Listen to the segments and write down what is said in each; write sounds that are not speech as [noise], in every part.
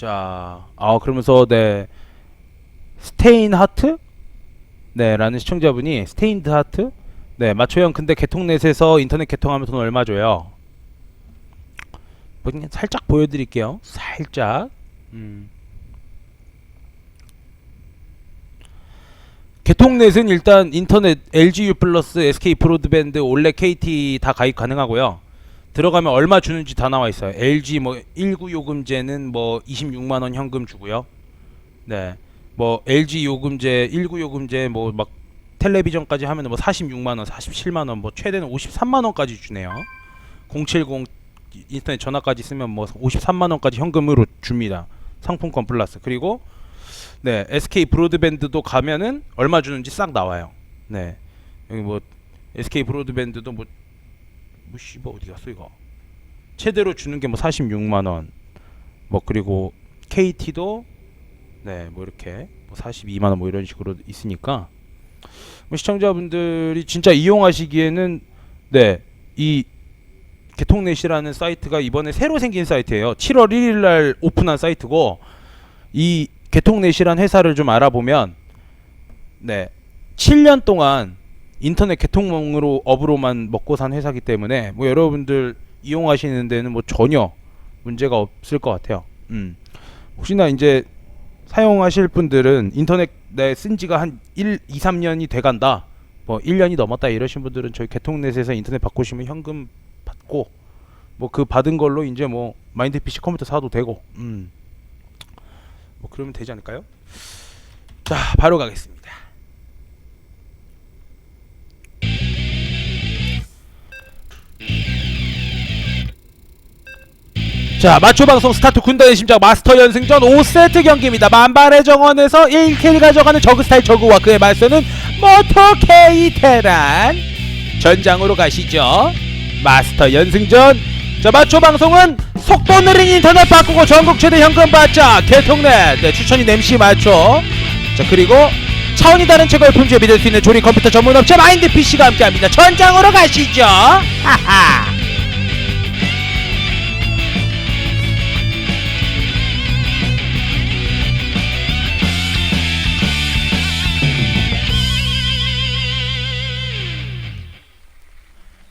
자, 아 그러면서 네 스테인 하트 네라는 시청자분이 스테인드 하트 네 마초형 근데 개통넷에서 인터넷 개통하면 돈 얼마 줘요? 뭐 그냥 살짝 보여드릴게요. 살짝. 음. 개통넷은 일단 인터넷 LGU 플러스 SK 브로드밴드 올레 KT 다 가입 가능하고요. 들어가면 얼마 주는지 다 나와 있어요. LG 뭐19 요금제는 뭐 26만 원 현금 주고요. 네. 뭐 LG 요금제 19 요금제 뭐 막 텔레비전까지 하면 뭐 46만 원, 47만 원, 뭐 최대는 53만 원까지 주네요. 070 인터넷 전화까지 쓰면 뭐 53만 원까지 현금으로 줍니다. 상품권 플러스. 그리고 네, SK 브로드밴드도 가면은 얼마 주는지 싹 나와요. 네. 여기 뭐 SK 브로드밴드도 뭐 뭐 씨발 어디 갔어 이거? 최대로 주는 게 뭐 46만 원. 뭐 그리고 KT도 네, 뭐 이렇게 뭐 42만 원 뭐 이런 식으로 있으니까 뭐 시청자분들이 진짜 이용하시기에는 네, 이 개통넷이라는 사이트가 이번에 새로 생긴 사이트예요. 7월 1일 날 오픈한 사이트고 이 개통넷이란 회사를 좀 알아보면 네 7년 동안 인터넷 개통망으로 업으로만 먹고 산 회사기 때문에 뭐 여러분들 이용하시는 데는 뭐 전혀 문제가 없을 것 같아요. 음. 혹시나 이제 사용하실 분들은 인터넷에 쓴 지가 한 1, 2, 3년이 돼 간다. 뭐 1년이 넘었다 이러신 분들은 저희 개통넷에서 인터넷 바꾸시면 현금 받고 뭐 그 받은 걸로 이제 뭐 마인드 PC 컴퓨터 사도 되고 음. 뭐 그러면 되지 않을까요? 자, 바로 가겠습니다. 자, 마초 방송 스타트 군단의 심장 마스터 연승전 5세트 경기입니다. 만발의 정원에서 1킬 가져가는 저그 스타일 저그와 그의 말서는 모토 K 테란 전장으로 가시죠. 마스터 연승전. 자, 마초 방송은 속도 느린 인터넷 바꾸고 전국 최대 현금 받자 개통넷 네, 추천인 MC 마초. 자, 그리고 차원이 다른 최고의 품질 믿을 수 있는 조립 컴퓨터 전문 업체 마인드 PC가 함께합니다. 전장으로 가시죠. 하하.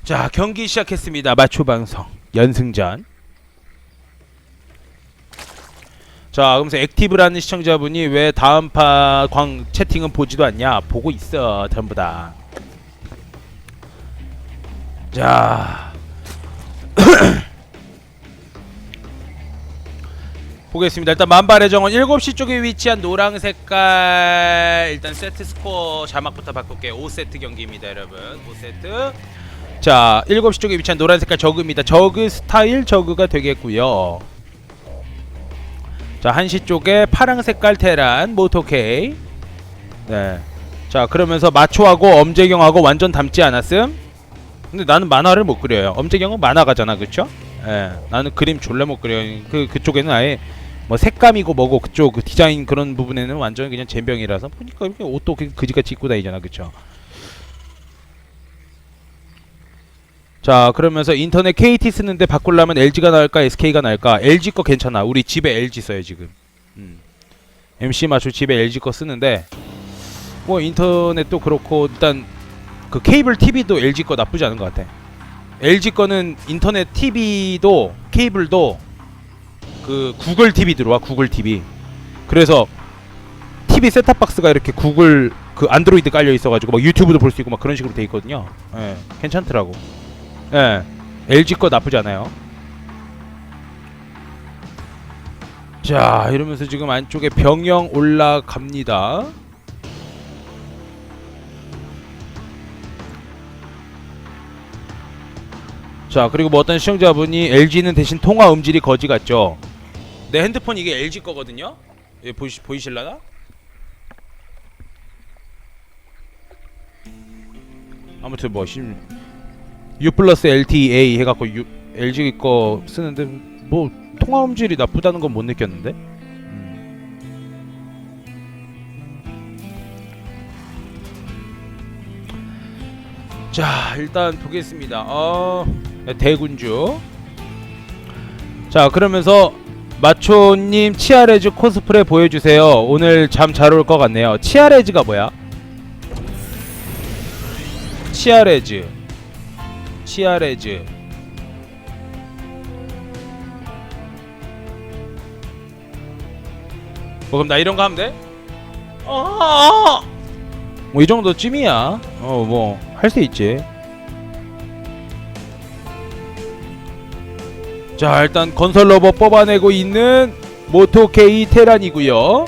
자 경기 시작했습니다. 마초 방송 연승전. 자 그러면서 액티브라는 시청자분이 왜 다음 파 광 채팅은 보지도 않냐? 보고 있어 전부 다. 자 [clears throat] 보겠습니다. 일단 만발의 정원 7시 쪽에 위치한 노랑 색깔 일단 세트 스코어 자막부터 바꿀게요. 5세트 경기입니다, 여러분. 5세트. 자, 7시 쪽에 위치한 노란 색깔 저그입니다. 저그 스타일 저그가 되겠고요. 자, 1시 쪽에 파랑 색깔 테란 모토케이. 네. 자, 그러면서 마초하고 엄재경하고 완전 닮지 않았음? 근데 나는 만화를 못 그려요. 엄재경은 만화가잖아, 그쵸? 예. 나는 그림 졸래 못 그려요. 그 그쪽에는 아예 뭐 색감이고 뭐고 그쪽 그 디자인 그런 부분에는 완전 그냥 젬병이라서 보니까 이렇게 옷도 그- 그지같이 입고 다니잖아, 그쵸? 자 그러면서 인터넷 KT 쓰는데 바꾸려면 LG가 나을까 SK가 나을까? LG 거 괜찮아. 우리 집에 LG 써요 지금. 음. MC 마쇼 집에 LG 거 쓰는데. 뭐 인터넷도 그렇고 일단 그 케이블 TV도 LG 거 나쁘지 않은 것 같아. LG 거는 인터넷 TV도 케이블도 그 구글 TV 들어와 구글 TV 그래서 TV 셋탑박스가 이렇게 구글 그 안드로이드 깔려 있어가지고 막 유튜브도 볼 수 있고 막 그런 식으로 돼 있거든요. 예 괜찮더라고 예, LG 거 나쁘지 않아요. 자, 이러면서 지금 안쪽에 병영 올라갑니다. 자, 그리고 뭐 어떤 시청자분이 LG는 대신 통화 음질이 거지 같죠? 내 핸드폰 이게 LG 거거든요. 예, 보이 보이실라나? 아무튼 뭐 심. U 플러스 LTA 해갖고 U, LG 거 쓰는데 뭐 통화 음질이 나쁘다는 건 못 느꼈는데. 음. 자 일단 보겠습니다. 어 대군주. 자 그러면서 마초님 치아레즈 코스프레 보여주세요. 오늘 잠 잘 올 것 같네요. 치아레즈가 뭐야? 치아레즈. 치아레즈. 뭐 그럼 나 이런 거 하면 돼? 어. 뭐이 정도 쯤이야. 어 뭐 할 수 있지. 자 일단 건설 로봇 뽑아내고 있는 모토케이 테란이고요.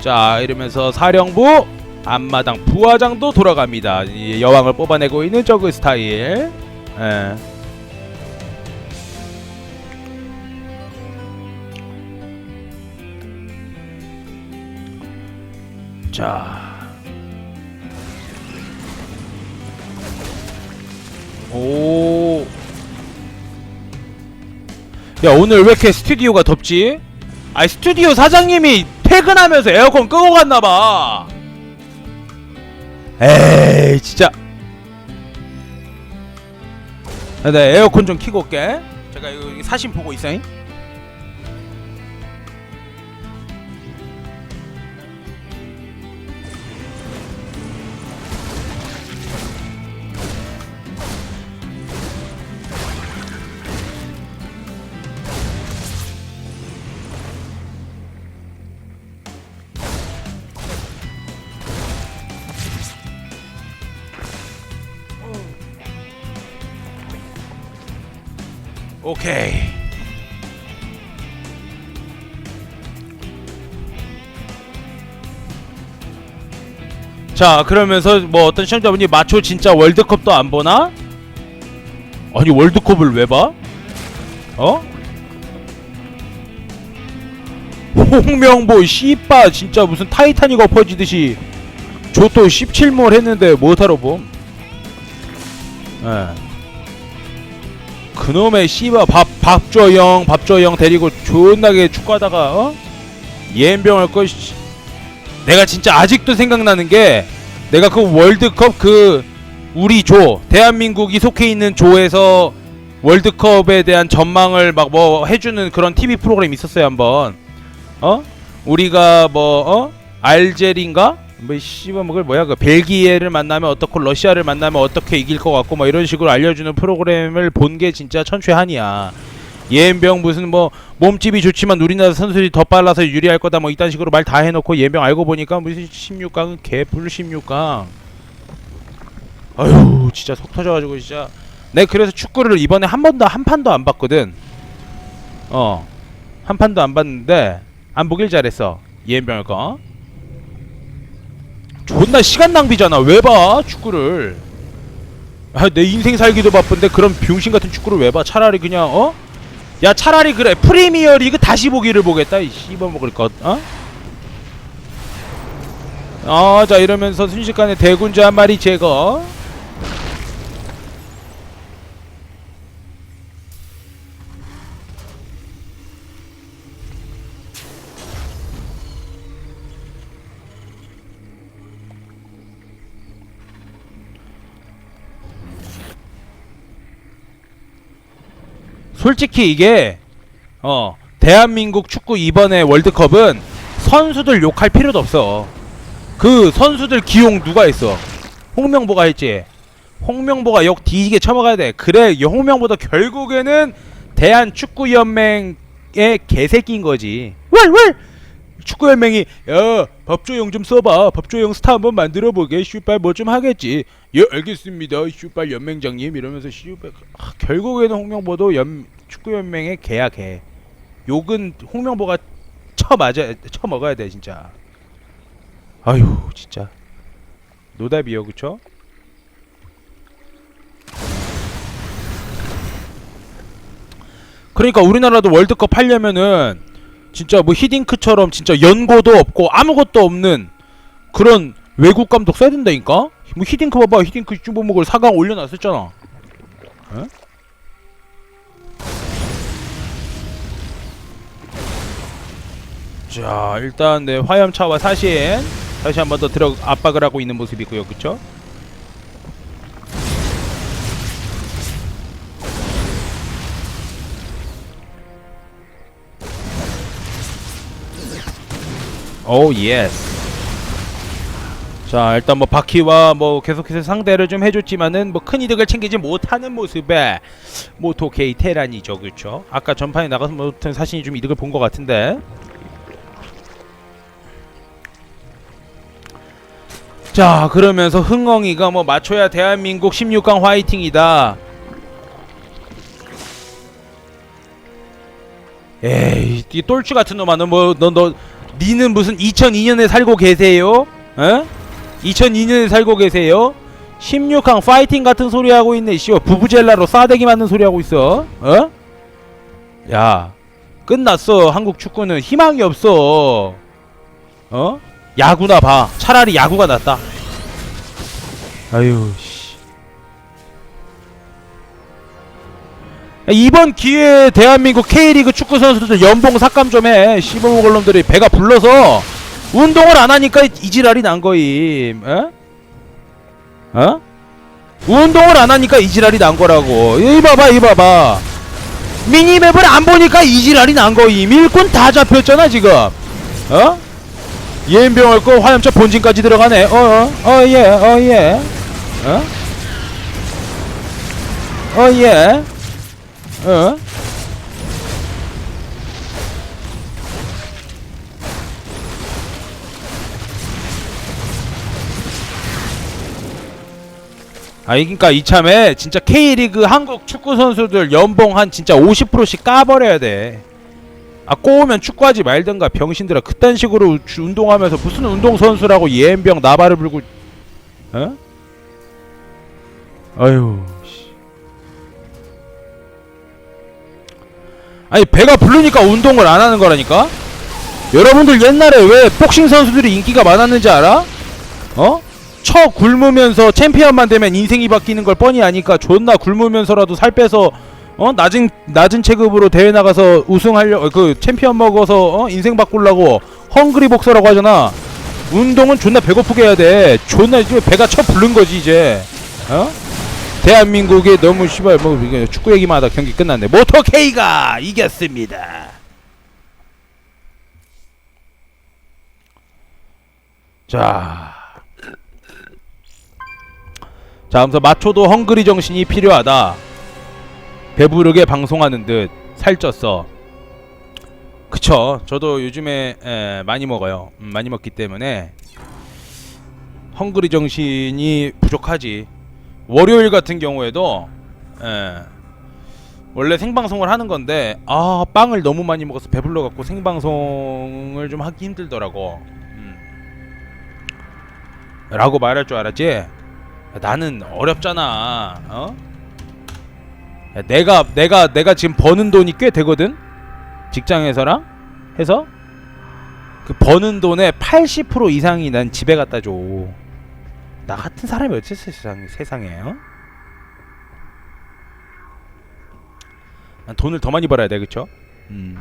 자 이러면서 사령부 앞마당 부하장도 돌아갑니다. 이 여왕을 뽑아내고 있는 저그 스타일. 예. 자. 오. 야 오늘 왜 이렇게 스튜디오가 덥지? 아니 스튜디오 사장님이 퇴근하면서 에어컨 끄고 갔나봐 에이 진짜 야, 나 에어컨 좀 켜고 올게. 제가 이거 사진 보고 있어잉 오케이 자 그러면서 뭐 어떤 시청자분이 마초 진짜 월드컵도 안 보나? 아니 월드컵을 왜 봐? 어? 홍명보 씨빠 진짜 무슨 타이타닉 엎어지듯이 조또 17몰 했는데 못하러 봄? 예. 그놈의 씨바 밥 밥조영 밥조영 데리고 존나게 축구하다가 어? 예병할 거 씨. 내가 진짜 아직도 생각나는 게 내가 그 월드컵 그 우리 조 대한민국이 속해 있는 조에서 월드컵에 대한 전망을 막 뭐 해주는 그런 TV 프로그램 있었어요 한번 어 우리가 뭐 어 알제리인가 뭐 씨발 뭐그 뭐야 그 벨기에를 만나면 어떻고 러시아를 만나면 어떻게 이길 것 같고 뭐 이런 식으로 알려주는 프로그램을 본 게 진짜 천추한이야. 예병 무슨 뭐 몸집이 좋지만 우리나라 선수들이 더 빨라서 유리할 거다 뭐 이딴 식으로 말 다 해놓고 예병 알고 보니까 무슨 16강은 개불 16강. 아유 진짜 속 터져가지고 진짜. 내가 그래서 축구를 이번에 한 번도 한 판도 안 봤거든. 어, 한 판도 안 봤는데 안 보길 잘했어. 예병 거. 존나 시간 낭비잖아. 왜 봐? 축구를. 아, 내 인생 살기도 바쁜데 그런 병신 같은 축구를 왜 봐? 차라리 그냥 어? 야, 차라리 그래. 프리미어 리그 다시 보기를 보겠다. 이 씨발 먹을 것. 어? 아, 자 이러면서 순식간에 대군주 한 마리 제거. 솔직히 이게 어 대한민국 축구 이번에 월드컵은 선수들 욕할 필요도 없어. 그 선수들 기용 누가 했어? 홍명보가 했지. 홍명보가 욕 뒤지게 쳐먹어야 돼. 그래 이 홍명보도 결국에는 대한 축구 연맹의 개새끼인 거지. 왈왈 축구 연맹이 야 법조용 좀 써봐. 법조용 스타 한번 만들어 보게. 슈발 뭐 좀 하겠지. 예 알겠습니다. 슈발 연맹장님 이러면서 슈발 아, 결국에는 홍명보도 연 축구 연맹의 개야 개. 욕은 홍명보가 쳐 맞아 쳐 먹어야 돼 진짜. 아유 진짜 노답이요 그쵸? 그러니까 우리나라도 월드컵 하려면은 진짜 뭐 히딩크처럼 진짜 연고도 없고 아무것도 없는 그런 외국 감독 써야 된다니까? 뭐 히딩크 봐봐 히딩크 쭈보목을 4강 올려놨었잖아 에? 자 일단 네 화염차와 사신 다시 한 번 더 들어 압박을 하고 있는 모습이고요 그쵸? 오 예스. 자 일단 뭐 바퀴와 뭐 계속해서 상대를 좀 해줬지만은 뭐 큰 이득을 챙기지 못하는 모습에 모토케이 테란이죠 그렇죠 아까 전판에 나가서 뭐 사신이 좀 이득을 본 것 같은데 자 그러면서 흥엉이가 뭐 맞춰야 대한민국 16강 화이팅이다 에이 이 똘추 같은 놈아 너뭐너 너 니는 무슨 2002년에 살고 계세요? 어? 2002년에 살고 계세요? 16강 파이팅 같은 소리 하고 있네 씨발 부부젤라로 싸대기 맞는 소리 하고 있어 어? 야 끝났어 한국 축구는 희망이 없어 어? 야구나 봐. 차라리 야구가 낫다. 아유 씨. 야, 이번 기회에 대한민국 K리그 축구 선수들 연봉 삭감 좀해. 씹어먹을 놈들이 배가 불러서 운동을 안 하니까 이 지랄이 난 거임. 에? 어? 운동을 안 하니까 이 지랄이 난 거라고. 이 봐봐 이 봐봐. 미니맵을 안 보니까 이 지랄이 난 거임. 일꾼 다 잡혔잖아 지금. 어? 예인병 할 거 화염차 본진까지 들어가네 어어 어예 어예 어? 어예 어? 아, 그러니까 이참에 진짜 K리그 한국 축구 선수들 연봉 한 진짜 50%씩 까버려야 돼. 아 꼬우면 축구하지 말든가 병신들아 그딴 식으로 주- 운동하면서 무슨 운동 선수라고 예엔병 나발을 불고 어? 아유 씨. 아니 배가 부르니까 운동을 안 하는 거라니까 여러분들 옛날에 왜 복싱 선수들이 인기가 많았는지 알아? 어? 쳐 굶으면서 챔피언만 되면 인생이 바뀌는 걸 뻔히 아니까 존나 굶으면서라도 살 빼서 어 낮은 낮은 체급으로 대회 나가서 우승하려 어, 그 챔피언 먹어서 어 인생 바꾸려고 헝그리 복서라고 하잖아. 운동은 존나 배고프게 해야 돼. 존나 이제 배가 쳐 부른 거지 이제. 어? 대한민국이 너무 씨발 뭐 축구 얘기만 하다 경기 끝났네. K가 이겼습니다. 자. 자, 하면서 마초도 헝그리 정신이 필요하다. 배부르게 방송하는 듯 살쪘어. 그쵸. 저도 요즘에 에, 많이 먹어요. 음, 많이 먹기 때문에 헝그리 정신이 부족하지. 월요일 같은 경우에도 에, 원래 생방송을 하는 건데 아 빵을 너무 많이 먹어서 배불러 갖고 생방송을 좀 하기 힘들더라고. 음. 라고 말할 줄 알았지. 나는 어렵잖아. 어? 야, 내가 내가 내가 지금 버는 돈이 꽤 되거든. 직장에서랑 해서 그 버는 돈의 80% 이상이 난 집에 갖다 줘. 나 같은 사람이 어딨어 세상 세상에. 어? 난 돈을 더 많이 벌어야 돼, 그쵸? 음.